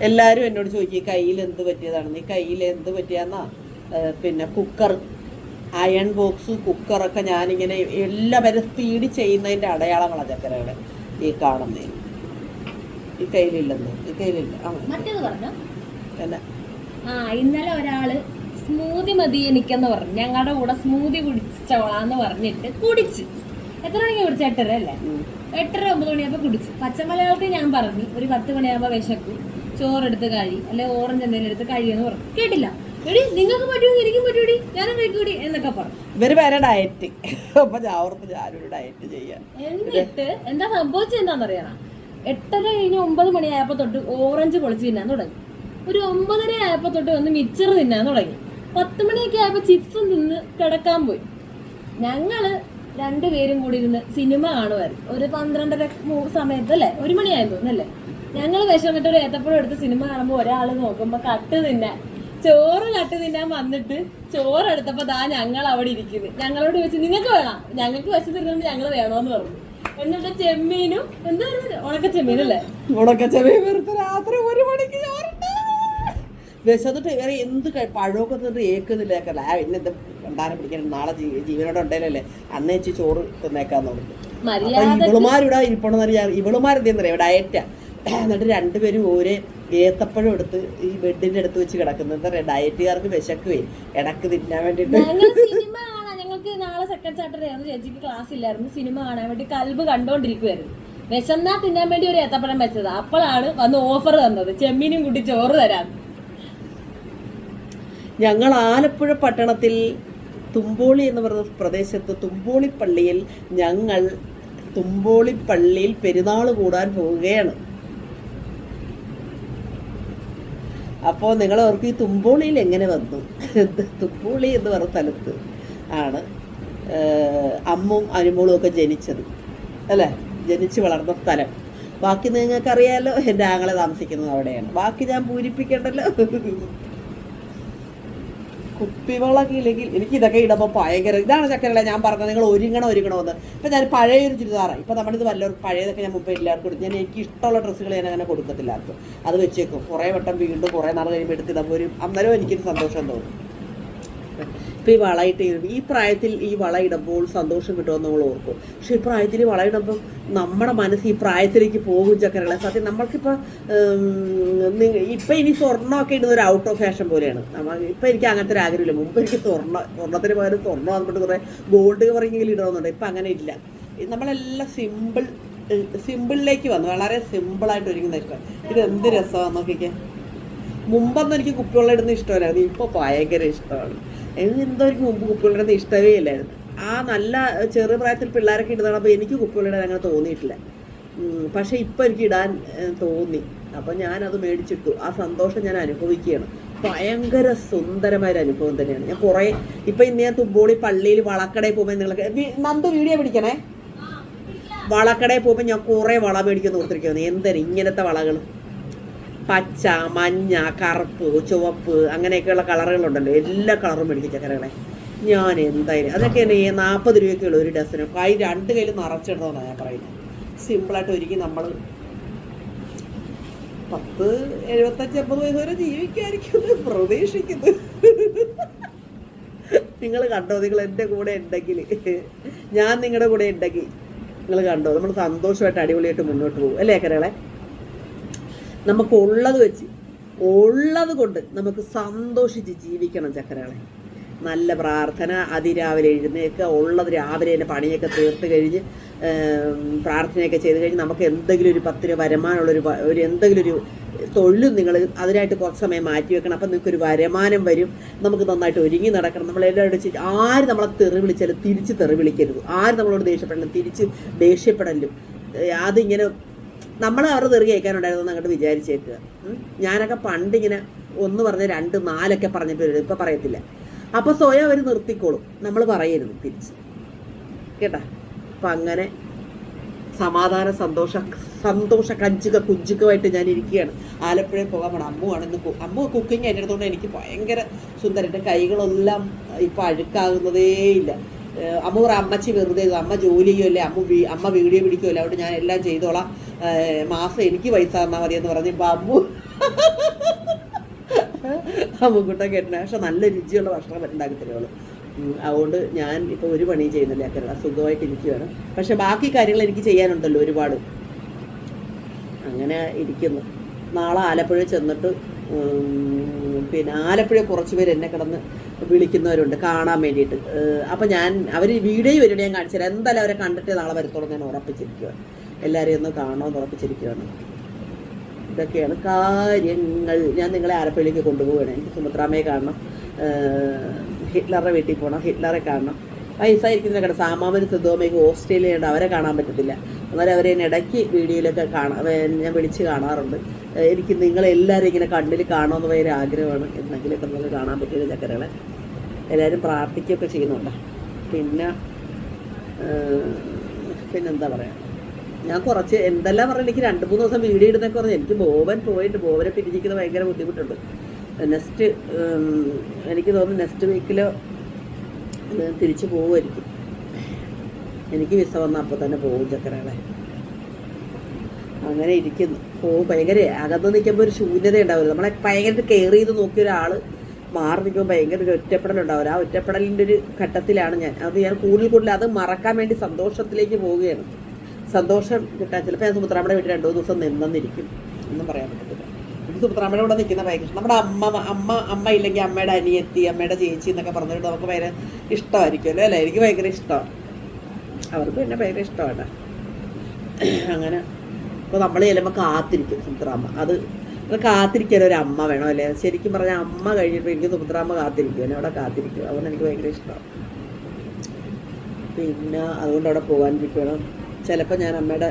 എല്ലാവരും എന്നോട് ചോദിക്കും ഈ കയ്യിൽ എന്ത് പറ്റിയതാണെന്ന് ഈ കയ്യിൽ എന്ത് പറ്റിയാന്നാ? പിന്നെ കുക്കർ അയൺ ബോക്സ് കുക്കറൊക്കെ ഞാനിങ്ങനെ എല്ലാവരും സ്പീഡ് ചെയ്യുന്നതിന്റെ അടയാളങ്ങളാണ് ചക്കരകളെ ഈ കാണുന്ന. ഈ കയ്യിലില്ലെന്ന് ഈ കയ്യിലില്ല. ആ മറ്റേത് പറഞ്ഞോ? എന്നാ? ആ ഇന്നലെ ഒരാൾ സ്മൂതി മതി എനിക്കെന്ന് പറഞ്ഞു. ഞങ്ങളുടെ കൂടെ സ്മൂതി കുടിച്ചോളാന്ന് പറഞ്ഞിട്ട് കുടിച്ച്. എത്ര മണിക്ക് കുടിച്ചു? എട്ടര അല്ലേ. എട്ടര ഒമ്പത് മണിയാകുമ്പോൾ കുടിച്ചു. പച്ചമലയാളത്തിൽ ഞാൻ പറഞ്ഞു ഒരു പത്ത് മണിയാകുമ്പോൾ വിശക്കും. ചോറെടുത്ത് കഴി അല്ലെ ഓറഞ്ച് എന്തെങ്കിലും എടുത്ത് കഴിയെന്ന് പറഞ്ഞു. കേട്ടില്ല. എടി നിങ്ങൾക്ക് പറ്റുമെങ്കിൽ എനിക്കും പറ്റൂടി ഞാനും കഴിക്കൂടി എന്നൊക്കെ പറഞ്ഞു. ഇവർ വരെ ഡയറ്റ് അപ്പൊ ഞാനൊരു ഡയറ്റ് ചെയ്യാൻ. എന്നിട്ട് എന്താ സംഭവിച്ചത് എന്താണെന്നറിയണം എട്ടര കഴിഞ്ഞ് ഒമ്പത് മണിയായപ്പോ തൊട്ട് ഓറഞ്ച് പൊളിച്ച് തിന്നാൻ തുടങ്ങി. ഒരു ഒമ്പതര ആയപ്പോ തൊട്ട് വന്ന് മിച്ചർ തിന്നാൻ തുടങ്ങി. പത്ത് മണിയൊക്കെ ആയപ്പോ ചിപ്സും തിന്ന് കിടക്കാൻ പോയി. ഞങ്ങൾ രണ്ടുപേരും കൂടി ഇരുന്ന് സിനിമ കാണുമായിരുന്നു. ഒരു പന്ത്രണ്ടര സമയത്ത് അല്ലേ? ഒരു മണിയായിരുന്നു അല്ലേ ഞങ്ങൾ വിഷമിട്ട് ഒരു ഏത്തപ്പഴം എടുത്ത് സിനിമ കാണുമ്പോൾ ഒരാൾ നോക്കുമ്പോൾ കട്ട് തിന്നാൻ ചോറ് കട്ട് തിന്നാൻ വന്നിട്ട് ചോറ് എടുത്തപ്പോൾ ദാ ഞങ്ങൾ അവിടെ ഇരിക്കുന്നത് ഞങ്ങളോട് ചോദിച്ചു നിങ്ങൾക്ക് വേണം? ഞങ്ങൾക്ക് വെച്ച് വിശന്നിരുന്നുകൊണ്ട് ഞങ്ങൾ വേണോന്ന് പറഞ്ഞു. എന്നിട്ട് ചെമ്മീനും എന്താ ഉണക്ക ചെമ്മീനല്ലേ ഉണക്ക ചെമ്മീൻ രാത്രി ഒരു മണിക്ക് ചോറുണ്ട് വിശന്നിട്ട് വേറെ എന്ത് പഴമൊക്കെ തിന്നിട്ട് ഏക്കുന്നില്ല കേക്കല്ല ആ പിന്നെ എന്ത് രണ്ടാനെ പിടിക്കാൻ നാളെ ജീവനോടെ ഉണ്ടല്ലേ അന്ന് വെച്ച് ചോറ് തിന്നേക്കാന്ന് പറഞ്ഞു ഇവളുമാരിവിടെ ഇരിപ്പണെന്ന് അറിയാം ഇവളുമാർ എന്തെന്നറിയാം ഡയറ്റാ. എന്നിട്ട് രണ്ടുപേരും ഓരോ ഏത്തപ്പഴം എടുത്ത് ഈ ബെഡിന്റെ അടുത്ത് വെച്ച് കിടക്കുന്നത് എന്താ പറയാ ഡയറ്റുകാർക്ക് വിശക്കുവേ. ഇടയ്ക്ക് തിന്നാൻ വേണ്ടിട്ട്. ഞങ്ങൾക്ക് നാളെ സെക്കൻഡ് സാറ്റർഡേ ആയിരുന്നു ചേച്ചിക്ക് ക്ലാസ് ഇല്ലായിരുന്നു. സിനിമ കാണാൻ വേണ്ടി കൽബ് കണ്ടോണ്ടിരിക്കുവായിരുന്നു. വിശന്നാ തിന്നാൻ വേണ്ടി ഒരു ഏത്തപ്പഴം വെച്ചത്. അപ്പോഴാണ് വന്ന് ഓഫർ തന്നത്. ചെമ്മീനും കൂട്ടി ചോറ് തരാം ഞങ്ങൾ ആലപ്പുഴ പട്ടണത്തിൽ തുമ്പോളി എന്ന് പറയുന്ന പ്രദേശത്ത് തുമ്പോളി പള്ളിയിൽ ഞങ്ങൾ തുമ്പോളി പള്ളിയിൽ പെരുന്നാൾ കൂടാൻ പോവുകയാണ്. അപ്പോൾ നിങ്ങൾ അവർക്ക് ഈ തുമ്പോളിയിൽ എങ്ങനെ വന്നു? തുമ്പോളി എന്ന് പറഞ്ഞ സ്ഥലത്ത് ആണ് അമ്മും അനുമോളും ഒക്കെ ജനിച്ചത്. അല്ലേ? ജനിച്ച് വളർന്ന സ്ഥലം. ബാക്കി നിങ്ങൾക്കറിയാലോ എന്റെ ആങ്ങളെ താമസിക്കുന്നത് അവിടെയാണ്. ബാക്കി ഞാൻ പൂരിപ്പിക്കണ്ടല്ലോ? കുപ്പിവെള്ളമൊക്കെ ഇല്ലെങ്കിൽ എനിക്ക് ഇതൊക്കെ ഇടുമ്പോൾ ഭയങ്കര ഇതാണ് ചക്കരല്ല ഞാൻ പറഞ്ഞത് നിങ്ങൾ ഒരുങ്ങണം ഒരുങ്ങണമെന്ന്. ഇപ്പം ഞാൻ പഴയ ഒരു ചുരിദാറാണ് ഇപ്പം നമ്മുടെ ഇത് വല്ലവർക്കും പഴയതൊക്കെ ഞാൻ മുമ്പ് എല്ലാവർക്കും കൊടുത്തു. ഞാൻ എനിക്ക് ഇഷ്ടമുള്ള ഡ്രസ്സുകൾ ഞാൻ അങ്ങനെ കൊടുക്കത്തില്ല അത് വെച്ചേക്കും. കുറേ വട്ടം വീണ്ടും കുറേ നാൾ കഴിയുമ്പോൾ എടുത്തിടുമ്പോൾ ഒരു അന്നേരം എനിക്കൊരു സന്തോഷം തോന്നും. ഇപ്പം ഈ വളയിട്ട് ഈ പ്രായത്തിൽ ഈ വള ഇടുമ്പോൾ സന്തോഷം കിട്ടുമെന്ന് നമ്മൾ ഓർക്കും. പക്ഷെ ഈ പ്രായത്തിൽ വളയിടുമ്പോൾ നമ്മുടെ മനസ്സ് ഈ പ്രായത്തിലേക്ക് പോകും ചക്കരകളെ സത്യം നമ്മൾക്കിപ്പോൾ ഇപ്പം ഇനി സ്വർണമൊക്കെ ഇടുന്ന ഒരു ഔട്ട് ഓഫ് ഫാഷൻ പോലെയാണ്. ഇപ്പം എനിക്ക് അങ്ങനത്തെ ഒരു ആഗ്രഹമില്ല. മുമ്പ് എനിക്ക് സ്വർണ സ്വർണത്തിന് പകരം സ്വർണം വന്നിട്ട് കുറേ ഗോൾഡ് കവറിങ്ങെങ്കിലും ഇടണമെന്നുണ്ട് ഇപ്പം അങ്ങനെ ഇല്ല. നമ്മളെല്ലാം സിമ്പിൾ സിമ്പിളിലേക്ക് വന്നു. വളരെ സിമ്പിളായിട്ട് ഒരുങ്ങുന്ന ഇഷ്ടം ഇത് എന്ത് രസമാണ് നോക്കിക്കേ. മുമ്പൊന്നും എനിക്ക് കുപ്പിവെള്ളം ഇടുന്ന ഇഷ്ടമല്ലായിരുന്നു. ഇപ്പോൾ ഭയങ്കര ഇഷ്ടമാണ്. എനിക്ക് എന്തോ എനിക്ക് മുമ്പ് കുപ്പിവെള്ളം ഇഷ്ടമേ ഇല്ലായിരുന്നു ആ നല്ല ചെറു പ്രായത്തിൽ പിള്ളേരൊക്കെ ഇടുന്നതാണ് അപ്പോൾ എനിക്ക് കുപ്പിവെള്ളം ഇടാൻ അങ്ങനെ തോന്നിയിട്ടില്ല. പക്ഷെ ഇപ്പോൾ എനിക്ക് ഇടാൻ തോന്നി. അപ്പോൾ ഞാനത് മേടിച്ചിട്ടു. ആ സന്തോഷം ഞാൻ അനുഭവിക്കുകയാണ്. ഭയങ്കര സുന്ദരമായ ഒരു അനുഭവം തന്നെയാണ്. ഞാൻ കുറേ ഇപ്പം ഇന്ന് ഞാൻ തുമ്പോളി പള്ളിയിൽ വളക്കടയിൽ പോകുമ്പോൾ നിങ്ങളൊക്കെ നന്ദു വീഡിയോ പിടിക്കണേ? വളക്കടയിൽ പോകുമ്പോൾ ഞാൻ കുറേ വള മേടിക്കുന്ന ഓർത്തിരിക്കുന്നു എന്തായാലും ഇങ്ങനത്തെ വളകൾ പച്ച മഞ്ഞ കറുപ്പ് ചുവപ്പ് അങ്ങനെയൊക്കെയുള്ള കളറുകളുണ്ടല്ലോ. എല്ലാ കളറും മേടിക്കും ചക്കരകളെ. ഞാൻ എന്തായാലും അതൊക്കെ എന്നെ നാൽപ്പത് രൂപയൊക്കെ രൂപയ്ക്കുള്ള ഒരു ഡസന്. കൈ രണ്ട് കയ്യിൽ നിറച്ചിടണമെന്നാണ് ഞാൻ പറയുന്നത്. സിമ്പിളായിട്ട് ഒരുക്കി നമ്മൾ പത്ത് എഴുപത്തഞ്ച് അമ്പത് വയസ്സ് വരെ ജീവിക്കായിരിക്കും പ്രതീക്ഷിക്കുന്നത് നിങ്ങൾ കണ്ടോ? നിങ്ങൾ എന്റെ കൂടെ ഉണ്ടെങ്കിൽ. ഞാൻ നിങ്ങളുടെ കൂടെ ഉണ്ടെങ്കിൽ. നിങ്ങൾ കണ്ടോ? നമ്മൾ സന്തോഷമായിട്ട് അടിപൊളിയായിട്ട് മുന്നോട്ട് പോകും. അല്ലേ കരകളെ നമുക്ക് ഉള്ളത് വെച്ച് ഉള്ളത് കൊണ്ട് നമുക്ക് സന്തോഷിച്ച് ജീവിക്കണം ചക്കരകളെ നല്ല പ്രാർത്ഥന അതിരാവിലെ എഴുന്നേൽക്കുക ഉള്ളത് രാവിലെ തന്നെ പണിയൊക്കെ തീർത്ത് കഴിഞ്ഞ് പ്രാർത്ഥനയൊക്കെ ചെയ്ത് കഴിഞ്ഞ് നമുക്ക് എന്തെങ്കിലും ഒരു പത്ത് രൂപ വരുമാനമുള്ളൊരു ഒരു എന്തെങ്കിലും ഒരു തൊഴിലും നിങ്ങൾ അതിനായിട്ട് കുറച്ച് സമയം മാറ്റി വെക്കണം. അപ്പം നിങ്ങൾക്കൊരു വരുമാനം വരും. നമുക്ക് നന്നായിട്ട് ഒരുങ്ങി നടക്കണം. നമ്മളെല്ലാവരും ആര് നമ്മളെ തെറി വിളിച്ചാലും തിരിച്ച് തെറി വിളിക്കരുത്. ആര് നമ്മളോട് ദേഷ്യപ്പെടലും തിരിച്ച് ദേഷ്യപ്പെടലും അതിങ്ങനെ നമ്മൾ അവർ തെറി കേൾക്കാനുണ്ടായിരുന്നു അങ്ങോട്ട് വിചാരിച്ചേക്കുക. ഞാനൊക്കെ പണ്ട് ഇങ്ങനെ ഒന്ന് പറഞ്ഞ് രണ്ട് നാലൊക്കെ പറഞ്ഞിട്ട് വരും. ഇപ്പം പറയത്തില്ല. അപ്പോൾ സ്വയം അവർ നിർത്തിക്കോളും. നമ്മൾ പറയരുത് തിരിച്ച്. കേട്ടാ? അപ്പം അങ്ങനെ സമാധാന സന്തോഷ സന്തോഷ കഞ്ചുക കുഞ്ചുക്കുമായിട്ട് ഞാൻ ഇരിക്കുകയാണ്. ആലപ്പുഴയിൽ പോകാൻ പോകണം അമ്മുവാണ് ഇന്ന് അമ്മ കുക്കിംഗ് അതിന്റെ അടുത്തോണ്ട് എനിക്ക് ഭയങ്കര സുന്ദരം എന്റെ കൈകളെല്ലാം ഇപ്പം അഴുക്കാകുന്നതേ ഇല്ല അമ്മ പറ അമ്മച്ചി വെറുതെ അമ്മ ജോലി ചെയ്യുമല്ലേ അമ്മ അമ്മ വീഡിയോ പിടിക്കുമല്ലോ അതുകൊണ്ട് ഞാൻ എല്ലാം ചെയ്തോളാം. മാസം എനിക്ക് പൈസ തന്നാൽ മതി എന്ന് ഇപ്പം അമ്മു അമ്മുക്കുട്ട കേട്ടില്ല പക്ഷെ നല്ല രുചിയുള്ള ഭക്ഷണം ഉണ്ടാക്കി തരുള്ളൂ അതുകൊണ്ട് ഞാൻ ഇപ്പോൾ ഒരു പണി ചെയ്യുന്നില്ല കേരള സുഖമായിട്ട് ഇരിക്കുകയാണ് പക്ഷെ ബാക്കി കാര്യങ്ങൾ എനിക്ക് ചെയ്യാനുണ്ടല്ലോ ഒരുപാട്. അങ്ങനെ ഇരിക്കുന്നു. നാളെ ആലപ്പുഴ ചെന്നിട്ട് പിന്നെ ആലപ്പുഴ കുറച്ച് പേര് എന്നെ കിടന്ന് വിളിക്കുന്നവരുണ്ട് കാണാൻ വേണ്ടിയിട്ട്. അപ്പം ഞാൻ അവർ വീഡിയോ വരുന്നത് ഞാൻ കാണിച്ചു എന്തായാലും അവരെ കണ്ടിട്ട് നാളെ വരത്തോളം ഞാൻ ഉറപ്പിച്ചിരിക്കുകയാണ് എല്ലാവരെയും ഒന്ന് കാണണമെന്ന് ഉറപ്പിച്ചിരിക്കുകയാണ് ഇതൊക്കെയാണ് കാര്യങ്ങൾ. ഞാൻ നിങ്ങളെ ആലപ്പുഴയിലേക്ക് കൊണ്ടുപോവുകയാണ്. എനിക്ക് സുമിത്രാമ്മയെ കാണണം. ഹിറ്റ്ലറുടെ വീട്ടിൽ പോകണം ഹിറ്റ്ലറെ കാണണം. വയസ്സായിരിക്കുന്ന കട സാമാമന് സിദ്ധോമയ്ക്ക് ഓസ്ട്രേലിയയുണ്ട്. അവരെ കാണാൻ പറ്റത്തില്ല. എന്നാലും അവരെ ഇടയ്ക്ക് വീഡിയോയിലൊക്കെ കാണാം ഞാൻ വിളിച്ച് കാണാറുണ്ട്. എനിക്ക് നിങ്ങളെല്ലാവരും ഇങ്ങനെ കണ്ണിൽ കാണുമെന്ന് ഭയങ്കര ആഗ്രഹമാണ്. എന്തെങ്കിലുമൊക്കെ നമുക്ക് കാണാൻ പറ്റിയ ചക്കരകളെ. എല്ലാവരും പ്രാർത്ഥിക്കുകയൊക്കെ ചെയ്യുന്നുണ്ട്. പിന്നെ പിന്നെന്താ പറയുക ഞാൻ കുറച്ച് എന്തെല്ലാം പറഞ്ഞാൽ എനിക്ക് രണ്ട് മൂന്ന് ദിവസം വീഡിയോ ഇടുന്നൊക്കെ പറഞ്ഞു എനിക്ക് ബോബൻ പോയിട്ട് ബോബനെ പിരിഞ്ഞിരിക്കുന്നത് ഭയങ്കര ബുദ്ധിമുട്ടുണ്ട്. നെക്സ്റ്റ് എനിക്ക് തോന്നുന്നു നെക്സ്റ്റ് വീക്കിൽ തിരിച്ചു പോകുമായിരിക്കും എനിക്ക് വിസ വന്ന അപ്പോൾ തന്നെ പോകും ചക്കരകളെ. അങ്ങനെ ഇരിക്കുന്നു. പോകും ഭയങ്കര അകന്ന് നിൽക്കുമ്പോൾ ഒരു ശൂന്യത ഉണ്ടാവില്ല. നമ്മളെ ഭയങ്കര കെയർ ചെയ്ത് നോക്കിയ ഒരാൾ മാറി നിൽക്കുമ്പോൾ ഭയങ്കര ഒരു ഒറ്റപ്പെടലുണ്ടാവില്ല ആ ഒറ്റപ്പെടലിന്റെ ഒരു ഘട്ടത്തിലാണ് ഞാൻ. അത് ഞാൻ കൂടുതൽ കൂടുതൽ അത് മറക്കാൻ വേണ്ടി സന്തോഷത്തിലേക്ക് പോവുകയാണ്. സന്തോഷം കിട്ടാൻ ചിലപ്പോൾ ഞാൻ സുമിത്രാമ്മയുടെ വീട്ടിൽ രണ്ടു ദിവസം നിന്നെന്നിരിക്കും. ഒന്നും പറയാൻ പറ്റത്തില്ല. എനിക്ക് സുമിത്രാമ്മയുടെ കൂടെ നിൽക്കുന്ന ഭയങ്കര നമ്മുടെ അമ്മ അമ്മ അമ്മ ഇല്ലെങ്കിൽ അമ്മയുടെ അനിയത്തി അമ്മയുടെ ചേച്ചി എന്നൊക്കെ പറഞ്ഞിട്ട് നമുക്ക് ഭയങ്കര ഇഷ്ടമായിരിക്കുമല്ലോ അല്ലേ? എനിക്ക് ഭയങ്കര ഇഷ്ടമാണ് അവർക്ക് എന്നെ ഭയങ്കര ഇഷ്ടമാണ് അങ്ങനെ. ഇപ്പോൾ നമ്മൾ ചെല്ലുമ്പോൾ കാത്തിരിക്കും സുഭദ്രാമ്മ അത് കാത്തിരിക്കാൻ ഒരു അമ്മ വേണം അല്ലേ? ശരിക്കും പറഞ്ഞാൽ അമ്മ കഴിഞ്ഞിട്ട് എനിക്ക് സുഭദ്രാമ്മ കാത്തിരിക്കും. എന്നെ അവിടെ കാത്തിരിക്കും. അതുകൊണ്ട് എനിക്ക് ഭയങ്കര ഇഷ്ടമാണ് പിന്നെ അതുകൊണ്ട് അവിടെ പോകാൻ പോകാനിരിക്കണം ചിലപ്പോൾ ഞാൻ അമ്മയുടെ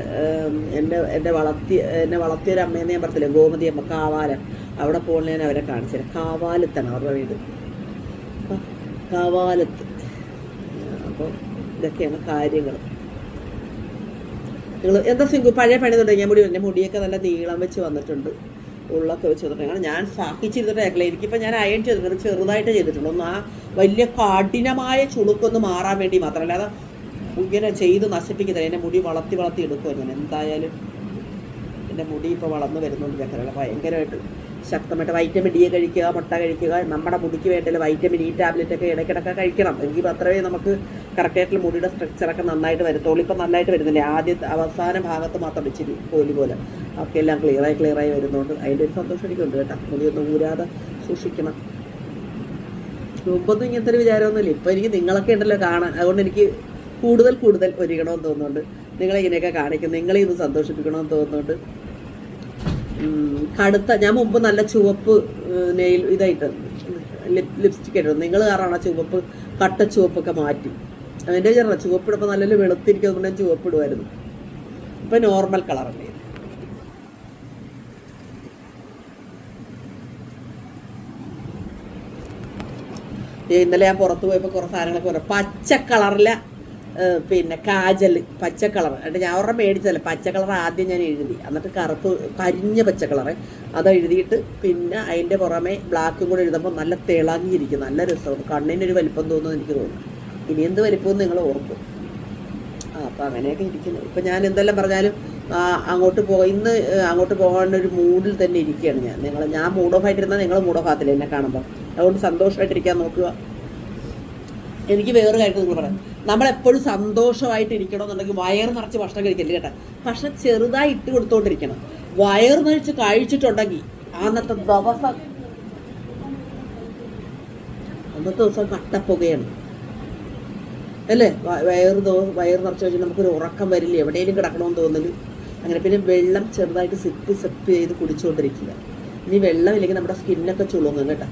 എന്റെ എന്റെ വളർത്തി എന്നെ വളർത്തിയൊരു അമ്മയെന്ന് ഞാൻ പറഞ്ഞില്ലേ ഗോമതി അമ്മ കാവാലം അവിടെ പോകുന്ന ഞാൻ അവരെ കാണിച്ചില്ല കാവാലത്താണ് അവരുടെ വീട്. കാവാലത്ത്. അപ്പോൾ ഇതൊക്കെയാണ് കാര്യങ്ങൾ. നിങ്ങൾ എന്താ സിംഗു പഴയ പണി തുടങ്ങിയ മുടി എന്റെ മുടിയൊക്കെ നല്ല നീളം വെച്ച് വന്നിട്ടുണ്ട്. ഉള്ളൊക്കെ വെച്ച് വന്നിട്ടുണ്ട്. ഞാൻ സാഹിച്ചിരുന്നിട്ടില്ല എനിക്കിപ്പോൾ ഞാൻ അയൺ ചെയ്തിട്ടുണ്ട്. ചെറുതായിട്ട് ചെയ്തിട്ടുണ്ട്. ഒന്ന് ആ വലിയ കഠിനമായ ചുളുക്കൊന്ന് മാറാൻ വേണ്ടി മാത്രമല്ല അത് ഇങ്ങനെ ചെയ്ത് നശിപ്പിക്കുന്നത് എന്റെ മുടി വളർത്തി വളർത്തി എടുക്കുമായിരുന്നു ഞാൻ. എന്തായാലും എന്റെ മുടി ഇപ്പോൾ വളർന്നു വരുന്നുണ്ട് ചക്കരകളെ. ഭയങ്കരമായിട്ട് ശക്തമായിട്ട് വൈറ്റമിൻ ഡി കഴിക്കുക മുട്ട കഴിക്കുക. നമ്മുടെ മുടിക്ക് വേണ്ടിയുള്ള വൈറ്റമിൻ ഇ ടാബ്ലറ്റ് ഒക്കെ ഇടയ്ക്കിടയ്ക്ക് കഴിക്കണം. എങ്കിൽ മാത്രമേ നമുക്ക് കറക്റ്റായിട്ടുള്ള മുടിയുടെ സ്ട്രക്ചറൊക്കെ നന്നായിട്ട് വരത്തുള്ളൂ. ഇപ്പം നന്നായിട്ട് വരുന്നില്ലേ? ആദ്യ അവസാന ഭാഗത്ത് മാത്രം ഇച്ചിരി കോലി പോലെ. ഒക്കെ എല്ലാം ക്ലിയറായി ക്ലിയറായി വരുന്നുണ്ട്. അതിന്റെ ഒരു സന്തോഷം എനിക്കുണ്ട് കേട്ടോ. മുടിയൊന്നും ഊരാതെ സൂക്ഷിക്കണം. മുമ്പൊന്നും ഇങ്ങനത്തെ ഒരു വിചാരമൊന്നുമില്ല. ഇപ്പം എനിക്ക് നിങ്ങളൊക്കെ ഉണ്ടല്ലോ കാണാൻ. അതുകൊണ്ട് എനിക്ക് കൂടുതൽ കൂടുതൽ ഒരുങ്ങണമെന്ന് തോന്നുന്നുണ്ട്. നിങ്ങളെ ഇങ്ങനെയൊക്കെ കാണിക്കും നിങ്ങളെ ഇന്ന് സന്തോഷിപ്പിക്കണമെന്ന് തോന്നുന്നുണ്ട്. കടുത്ത ഞാൻ മുമ്പ് നല്ല ചുവപ്പ് നെയിൽ ഇതായിട്ട് ലിപ് ലിപ്സ്റ്റിക് ഇട്ടിരുന്നു നിങ്ങൾ കാരണം ആ ചുവപ്പ് കട്ട ചുവപ്പൊക്കെ മാറ്റി. അതിന്റെ ചേർന്ന ചുവപ്പ് ഇടുമ്പോൾ നല്ല വെളുത്തിരിക്കുന്നതുകൊണ്ട് ഞാൻ ചുവപ്പ് ഇടുമായിരുന്നു ഇപ്പം നോർമൽ കളറല്ലേ ഇന്നലെ ഞാൻ പുറത്ത് പോയപ്പോൾ കുറേ സാധനങ്ങളൊക്കെ പറഞ്ഞു പച്ച കളറിലെ പിന്നെ കാജൽ പച്ച കളർ എന്നിട്ട് ഞാൻ ഒരെണ്ണം മേടിച്ചതല്ല പച്ച കളർ ആദ്യം ഞാൻ എഴുതി. എന്നിട്ട് കറുപ്പ് കരിഞ്ഞ പച്ച അത് എഴുതിയിട്ട് പിന്നെ അതിന്റെ പുറമെ ബ്ലാക്കും കൂടെ എഴുതുമ്പോൾ നല്ല തിളങ്ങിയിരിക്കും നല്ല രസമാണ് കണ്ണിനൊരു വലിപ്പം തോന്നുന്നു എനിക്ക് തോന്നുന്നു. ഇനി എന്ത് വലിപ്പം നിങ്ങൾ ഓർക്കും. ആ അപ്പം അങ്ങനെയൊക്കെ ഇരിക്കുന്നു. ഇപ്പം ഞാൻ എന്തെല്ലാം പറഞ്ഞാലും അങ്ങോട്ട് പോ ഇന്ന് അങ്ങോട്ട് പോകാൻ ഒരു മൂഡിൽ തന്നെ ഇരിക്കുകയാണ് ഞാൻ. നിങ്ങൾ ഞാൻ മൂഡ് ഓഫ് ആയിട്ടിരുന്നാൽ നിങ്ങൾ മൂഡ് ഓഫ് ആകത്തില്ല എന്നെ കാണുമ്പോൾ അതുകൊണ്ട് സന്തോഷമായിട്ടിരിക്കാൻ നോക്കുക. എനിക്ക് വേറൊരു കാര്യം നിങ്ങൾ പറയാം. നമ്മളെപ്പോഴും സന്തോഷമായിട്ട് ഇരിക്കണമെന്നുണ്ടെങ്കിൽ വയർ നിറച്ച് ഭക്ഷണം കഴിക്കരുത് കേട്ടോ. ഭക്ഷണം ചെറുതായി ഇട്ട് കൊടുത്തോണ്ടിരിക്കണം. വയർ നിറച്ച് കഴിച്ചിട്ടുണ്ടെങ്കിൽ അന്നത്തെ ദിവസം അന്നത്തെ ദിവസം കട്ടപ്പുകയാണ്. അല്ലേ? വയർ ദോ വയർ നിറച്ച് വെച്ചാൽ നമുക്കൊരു ഉറക്കം വരില്ല. എവിടെയെങ്കിലും കിടക്കണമെന്ന് തോന്നൽ അങ്ങനെ പിന്നെ വെള്ളം ചെറുതായിട്ട് സിപ്പ് സിപ്പ് ചെയ്ത് കുടിച്ചുകൊണ്ടിരിക്കുക. ഇനി വെള്ളം ഇല്ലെങ്കിൽ നമ്മുടെ സ്കിന്നൊക്കെ ചുളുങ്ങും കേട്ടോ.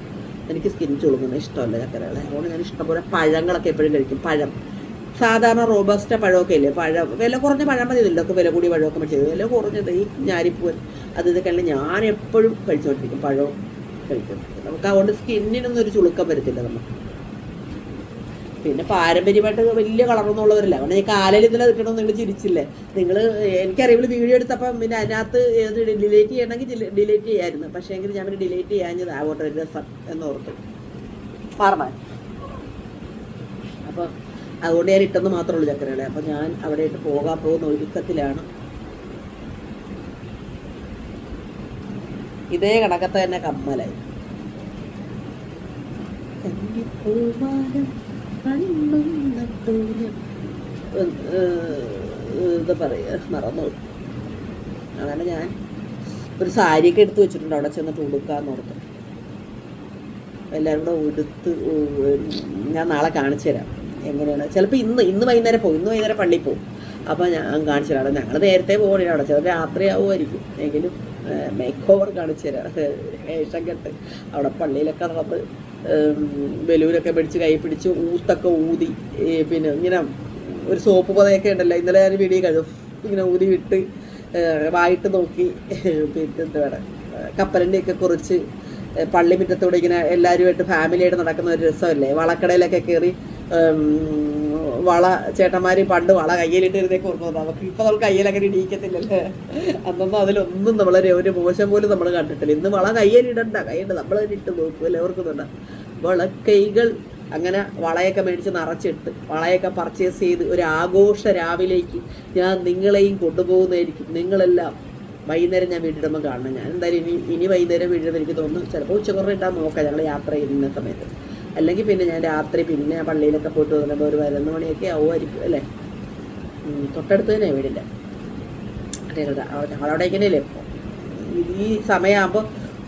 എനിക്ക് സ്കിൻ ചുളുങ്ങുന്നത് ഇഷ്ടമല്ല ചക്കരകളെ. അതുകൊണ്ട് ഞാൻ ഇഷ്ടംപോലെ പഴങ്ങളൊക്കെ എപ്പോഴും കഴിക്കും. പഴം. സാധാരണ റോബസ്റ്റ പഴമൊക്കെ ഇല്ലേ? പഴം വില കുറഞ്ഞ പഴം മതി ഇതിലൊക്കെ വില കൂടിയ പഴമൊക്കെ മേടിച്ചത്. വില കുറഞ്ഞത് ഈ ഞാരിപ്പൂവൻ അത് ഇതൊക്കെ ഞാൻ എപ്പോഴും കഴിച്ചുകൊണ്ടിരിക്കും പഴവും കഴിക്കും നമുക്ക് അതുകൊണ്ട് സ്കിന്നിനൊന്നും ഒരു ചുളുക്കം വരത്തില്ല നമുക്ക്. പിന്നെ പാരമ്പര്യമായിട്ട് വലിയ കളറൊന്നുള്ളവരല്ല അതുകൊണ്ട് ഈ കാലയിൽ ഇതിൽ കിട്ടണം നിങ്ങൾ ചിരിച്ചില്ലേ? നിങ്ങൾ എനിക്കറിയാം വീഡിയോ എടുത്തപ്പം പിന്നെ അതിനകത്ത് ഏത് ഡിലീറ്റ് ചെയ്യണമെങ്കിൽ ഡിലീറ്റ് ചെയ്യായിരുന്നു. പക്ഷേ എങ്കിൽ ഞാൻ പിന്നെ ഡിലീറ്റ് ചെയ്യാഞ്ഞത് ആവട്ടെ ഒരു രസം എന്നോർത്ത് പറഞ്ഞു അപ്പോൾ അതുകൊണ്ട് ഞാൻ ഇട്ടെന്ന് മാത്രമേ ഉള്ളൂ ചക്കരകളെ. അപ്പം ഞാൻ അവിടെ ഇട്ട് പോകാൻ പോകുന്ന ഒരുക്കത്തിലാണ്. ഇതേ കണക്കത്തെ തന്നെ കമ്മലായി എന്താ പറയുക മറന്നു. അങ്ങനെ ഞാൻ ഒരു സാരിയൊക്കെ എടുത്ത് വെച്ചിട്ടുണ്ട് അവിടെ ചെന്നിട്ട് ഉടുക്കാന്ന് ഓർത്ത്. എല്ലാവരും കൂടെ ഉടുത്ത് ഞാൻ നാളെ കാണിച്ചു തരാം എങ്ങനെയാണ്? ചിലപ്പോൾ ഇന്ന് ഇന്ന് വൈകുന്നേരം പോകും ഇന്ന് വൈകുന്നേരം പള്ളിയിൽ പോകും അപ്പോൾ ഞാൻ കാണിച്ചു തരാം. ഞങ്ങൾ നേരത്തെ പോകണില്ല അവിടെ. ചിലപ്പോൾ രാത്രി ആവുമായിരിക്കും. എങ്കിലും മേക്ക് ഓവർ കാണിച്ചു തരാം. കെട്ട് അവിടെ പള്ളിയിലൊക്കെ നമ്മൾ ബലൂരൊക്കെ പിടിച്ച് കൈ പിടിച്ച് ഊത്തൊക്കെ ഊതി പിന്നെ ഇങ്ങനെ ഒരു സോപ്പ് പതയൊക്കെ ഉണ്ടല്ലോ. ഇന്നലെ ഞാൻ വീഡിയോ കഴിഞ്ഞു ഇങ്ങനെ ഊതി വിട്ട് വായിട്ട് നോക്കി. പിന്നെ എന്താ പറയുക കപ്പലിന്റെയൊക്കെ കുറിച്ച് പള്ളിമുറ്റത്തൂടെ ഇങ്ങനെ എല്ലാവരുമായിട്ട് ഫാമിലിയായിട്ട് നടക്കുന്ന ഒരു രസമല്ലേ? വളക്കടയിലൊക്കെ കയറി വള ചേട്ടന്മാർ പണ്ട് വള കയ്യിലിട്ടിരുന്നേക്ക് ഓർമ്മ നമുക്ക് ഇപ്പം നമ്മൾ കയ്യിൽ അങ്ങനെ ഇടിക്കത്തില്ലല്ലേ അന്നൊന്നും അതിലൊന്നും നമ്മളൊരു ഒരു മോശം പോലും നമ്മൾ കണ്ടിട്ടില്ല. ഇന്ന് വള കയ്യിലിടണ്ട. കൈയുണ്ട് നമ്മൾ ഇട്ട് നോക്കുമല്ലേ ഓർക്കുന്നുണ്ട് വളക്കൈകൾ അങ്ങനെ വളയൊക്കെ മേടിച്ച് നിറച്ചിട്ട് വളയൊക്കെ പർച്ചേസ് ചെയ്ത് ഒരു ആഘോഷ രാവിലേക്ക് ഞാൻ നിങ്ങളെയും കൊണ്ടുപോകുന്നതായിരിക്കും. നിങ്ങളെല്ലാം വൈകുന്നേരം ഞാൻ വീട്ടിടുമ്പോൾ കാണണം. ഞാൻ എന്തായാലും ഇനി ഇനി വൈകുന്നേരം വീട്ടിടുമ്പോൾ എനിക്ക് തോന്നുന്നു ചിലപ്പോൾ ഉച്ചക്കുറ ഇട്ടാൽ നോക്കാം ഞങ്ങൾ യാത്ര ചെയ്യുന്ന സമയത്ത്. അല്ലെങ്കിൽ പിന്നെ ഞാൻ രാത്രി പിന്നെ പള്ളിയിലൊക്കെ പോയിട്ട് വന്നപ്പോൾ ഒരു പതിനൊന്ന് മണിയൊക്കെ ആവുമായിരിക്കും അല്ലേ? തൊട്ടടുത്ത് തന്നെ വീടില്ല. ഞങ്ങളവിടെ ഇങ്ങനെയല്ലേ ഈ സമയമാകുമ്പോൾ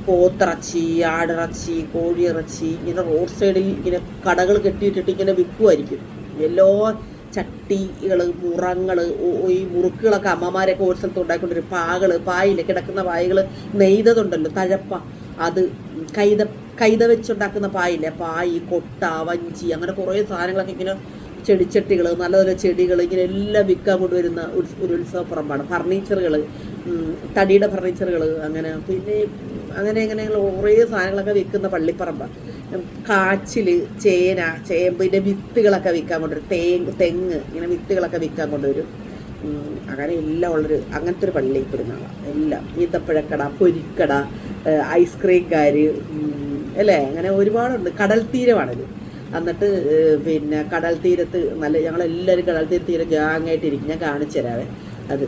പോത്തിറച്ചി ആടിറച്ചി കോഴിയിറച്ചി ഇങ്ങനെ റോഡ് സൈഡിൽ ഇങ്ങനെ കടകൾ കെട്ടിയിട്ടിട്ട് ഇങ്ങനെ വിൽക്കുമായിരിക്കും. എല്ലാ ചട്ടികൾ മുറങ്ങൾ ഈ മുറുക്കുകളൊക്കെ അമ്മമാരൊക്കെ ഒരു സ്ഥലത്ത് ഉണ്ടാക്കിക്കൊണ്ടിരും പാകൾ പായിൽ കിടക്കുന്ന പായകൾ നെയ്തതുണ്ടല്ലോ തഴപ്പ. അത് കൈത കൈത വെച്ചുണ്ടാക്കുന്ന പായില്ലേ? പായി കൊട്ട വഞ്ചി അങ്ങനെ കുറേ സാധനങ്ങളൊക്കെ ഇങ്ങനെ ചെടിച്ചട്ടികൾ നല്ല നല്ല ചെടികൾ ഇങ്ങനെ എല്ലാം വിൽക്കാൻ കൊണ്ടുവരുന്ന ഒരു ഒരു ഉത്സവപ്പുറമ്പാണ്. ഫർണിച്ചറുകൾ തടിയുടെ ഫർണിച്ചറുകൾ അങ്ങനെ പിന്നെ അങ്ങനെ ഇങ്ങനെ കുറേ സാധനങ്ങളൊക്കെ വിൽക്കുന്ന പള്ളിപ്പറമ്പ്. കാച്ചിൽ ചേന ചേമ്പിന്റെ വിത്തുകളൊക്കെ വിൽക്കാൻ കൊണ്ടുവരും തേങ്ങ് തെങ്ങ് ഇങ്ങനെ വിത്തുകളൊക്കെ വിൽക്കാൻ കൊണ്ടുവരും അങ്ങനെ എല്ലാം ഉള്ളൊരു അങ്ങനത്തെ ഒരു പള്ളിയിൽ പെരുന്നാളാണ് എല്ലാം. ഈത്തപ്പഴക്കട പൊരിക്കട ഐസ്ക്രീം ഐസ്ക്രീംകാർ അല്ലേ? അങ്ങനെ ഒരുപാടുണ്ട്. കടൽ തീരമാണിത്. എന്നിട്ട് പിന്നെ കടൽ തീരത്ത് നല്ല ഞങ്ങളെല്ലാവരും കടൽ തീരത്ത് ഇങ്ങനെ ഗ്യാങ്ങായിട്ടിരിക്കും ഞാൻ കാണിച്ചു തരാവേ. അത്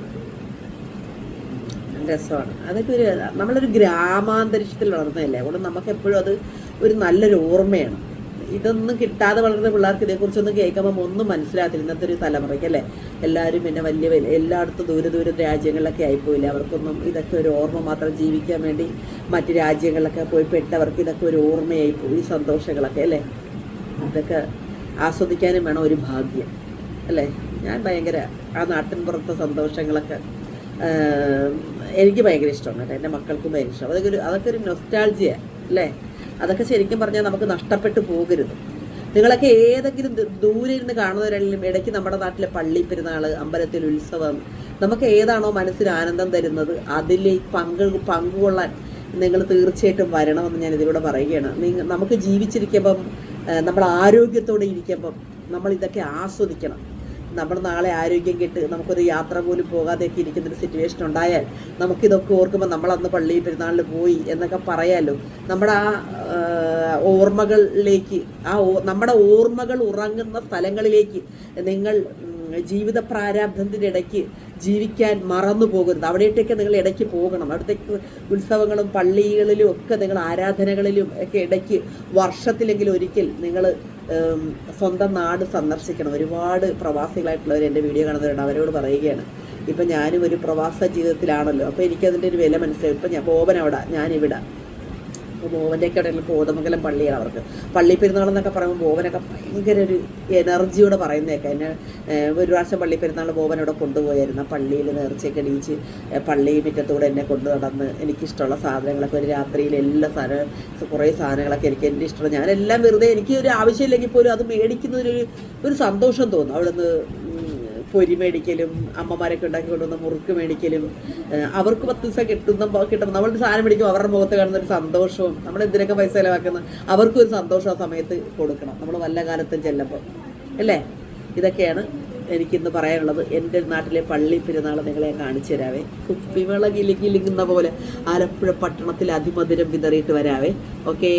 രസമാണ്. അതൊക്കെ ഒരു നമ്മളൊരു ഗ്രാമാന്തരീക്ഷത്തിൽ വളർന്നതല്ലേ? അതുകൊണ്ട് നമുക്ക് എപ്പോഴും അത് ഒരു നല്ലൊരു ഓർമ്മയാണ്. ഇതൊന്നും കിട്ടാതെ വളർന്ന പിള്ളേർക്ക് ഇതേക്കുറിച്ചൊന്നും കേൾക്കുമ്പോൾ ഒന്നും മനസ്സിലാകത്തില്ല. ഇന്നത്തെ ഒരു തലമുറയ്ക്ക് അല്ലേ? എല്ലാവരും പിന്നെ വലിയ വലിയ എല്ലായിടത്തും ദൂരെ ദൂര രാജ്യങ്ങളിലൊക്കെ ആയിപ്പോയില്ല? അവർക്കൊന്നും ഇതൊക്കെ ഒരു ഓർമ്മ മാത്രം ജീവിക്കാൻ വേണ്ടി മറ്റു രാജ്യങ്ങളിലൊക്കെ പോയി പെട്ടവർക്ക് ഇതൊക്കെ ഒരു ഓർമ്മയായി പോയി സന്തോഷങ്ങളൊക്കെ അല്ലേ? ഇതൊക്കെ ആസ്വദിക്കാനും വേണം ഒരു ഭാഗ്യം അല്ലേ? ഞാൻ ഭയങ്കര ആ നാട്ടിൻപുറത്തെ സന്തോഷങ്ങളൊക്കെ എനിക്ക് ഭയങ്കര ഇഷ്ടമാണ് കേട്ടോ. എന്റെ മക്കൾക്കും ഭയങ്കര ഇഷ്ടമാണ് അതൊക്കെ ഒരു അതൊക്കെ ഒരു നൊസ്റ്റാൾജിയാണ് അല്ലേ? അതൊക്കെ ശരിക്കും പറഞ്ഞാൽ നമുക്ക് നഷ്ടപ്പെട്ടു പോകരുത്. നിങ്ങളൊക്കെ ഏതെങ്കിലും ദൂരെ ഇരുന്ന് കാണുന്നവരാണെങ്കിലും ഇടയ്ക്ക് നമ്മുടെ നാട്ടിലെ പള്ളി പെരുന്നാൾ അമ്പലത്തിൽ ഉത്സവം നമുക്ക് ഏതാണോ മനസ്സിന് ആനന്ദം തരുന്നത് അതിൽ പങ്ക് പങ്കുകൊള്ളാൻ നിങ്ങൾ തീർച്ചയായിട്ടും വരണമെന്ന് ഞാൻ ഇതിലൂടെ പറയുകയാണ്. നിങ്ങൾ നമുക്ക് ജീവിച്ചിരിക്കുമ്പം നമ്മൾ ആരോഗ്യത്തോടെ ഇരിക്കുമ്പം നമ്മൾ ഇതൊക്കെ ആസ്വദിക്കണം. നമ്മൾ നാളെ ആരോഗ്യം കെട്ട് നമുക്കൊരു യാത്ര പോലും പോകാതെയൊക്കെ ഇരിക്കുന്നൊരു സിറ്റുവേഷൻ ഉണ്ടായാൽ നമുക്കിതൊക്കെ ഓർക്കുമ്പോൾ നമ്മൾ അന്ന് പള്ളി പെരുന്നാളിൽ പോയി എന്നൊക്കെ പറയാലോ. നമ്മുടെ ആ ഓർമ്മകളിലേക്ക് ആ നമ്മുടെ ഓർമ്മകൾ ഉറങ്ങുന്ന സ്ഥലങ്ങളിലേക്ക് നിങ്ങൾ ജീവിത പ്രാരാബ്ധത്തിന്റെ ഇടയ്ക്ക് ജീവിക്കാൻ മറന്നു പോകരുത്. അവിടേക്കൊക്കെ നിങ്ങൾ ഇടയ്ക്ക് പോകണം. അവിടത്തേക്ക് ഉത്സവങ്ങളും പള്ളികളിലും ഒക്കെ നിങ്ങൾ ആരാധനകളിലും ഒക്കെ ഇടയ്ക്ക് വർഷത്തിലെങ്കിലും ഒരിക്കൽ നിങ്ങൾ സ്വന്തം നാട് സന്ദർശിക്കണം. ഒരുപാട് പ്രവാസികളായിട്ടുള്ളവർ എന്റെ വീഡിയോ കാണുന്നവരുണ്ട്. അവരോട് പറയുകയാണ്. ഇപ്പം ഞാനും ഒരു പ്രവാസ ജീവിതത്തിലാണല്ലോ. അപ്പോൾ എനിക്കതിന്റെ ഒരു വില മനസ്സിലായി. ഇപ്പം ഞാൻ ബോബൻ അവിടെ ഞാനിവിടെ. ബോവന്റെയൊക്കെ ഇടയിൽ കോതമംഗലം പള്ളിയാണ് അവർക്ക്. പള്ളി പെരുന്നാൾ എന്നൊക്കെ പറയുമ്പോൾ ബോവനൊക്കെ ഭയങ്കര ഒരു എനർജിയോടെ പറയുന്നതൊക്കെ. എന്നെ ഒരു പ്രാവശ്യം പള്ളി പെരുന്നാൾ ബോവൻ അവിടെ കൊണ്ടുപോയായിരുന്നു. പള്ളിയിൽ നേർച്ചയൊക്കെ അടിയിച്ച് പള്ളി മുറ്റത്തൂടെ എന്നെ കൊണ്ടു നടന്ന് എനിക്കിഷ്ടമുള്ള സാധനങ്ങളൊക്കെ ഒരു രാത്രിയിൽ എല്ലാ സാധനം കുറേ സാധനങ്ങളൊക്കെ എനിക്ക് എന്റെ ഇഷ്ടമുള്ള ഞാനെല്ലാം വെറുതെ എനിക്ക് ഒരു ആവശ്യമില്ലെങ്കിൽ പോലും അത് മേടിക്കുന്നതിനൊരു ഒരു സന്തോഷം തോന്നും. അവിടുന്ന് ഉം, പൊരി മേടിക്കലും അമ്മമാരൊക്കെ ഉണ്ടാക്കി കൊണ്ടുവന്ന മുറുക്ക് മേടിക്കലും അവർക്ക് പത്ത് ദിവസം കിട്ടുന്ന കിട്ടുമ്പോൾ നമ്മൾ സാധനം മേടിക്കും അവരുടെ മുഖത്ത് കാണുന്ന ഒരു സന്തോഷവും നമ്മൾ എന്തിനൊക്കെ പൈസ ചിലവാക്കുന്ന ഒരു സന്തോഷം ആ സമയത്ത് കൊടുക്കണം. നമ്മൾ വല്ല കാലത്തും ചെല്ലുമ്പോൾ അല്ലേ? ഇതൊക്കെയാണ് എനിക്കിന്ന് പറയാനുള്ളത്. എന്റെ നാട്ടിലെ പള്ളി പെരുന്നാൾ നിങ്ങളെ കാണിച്ചു തരാവേ. കുപ്പിവിള കിലുകിലുങ്ങുന്ന പോലെ ആലപ്പുഴ പട്ടണത്തിൽ അതിമധുരം വിതറിയിട്ട് വരാവേ. ഓക്കേ?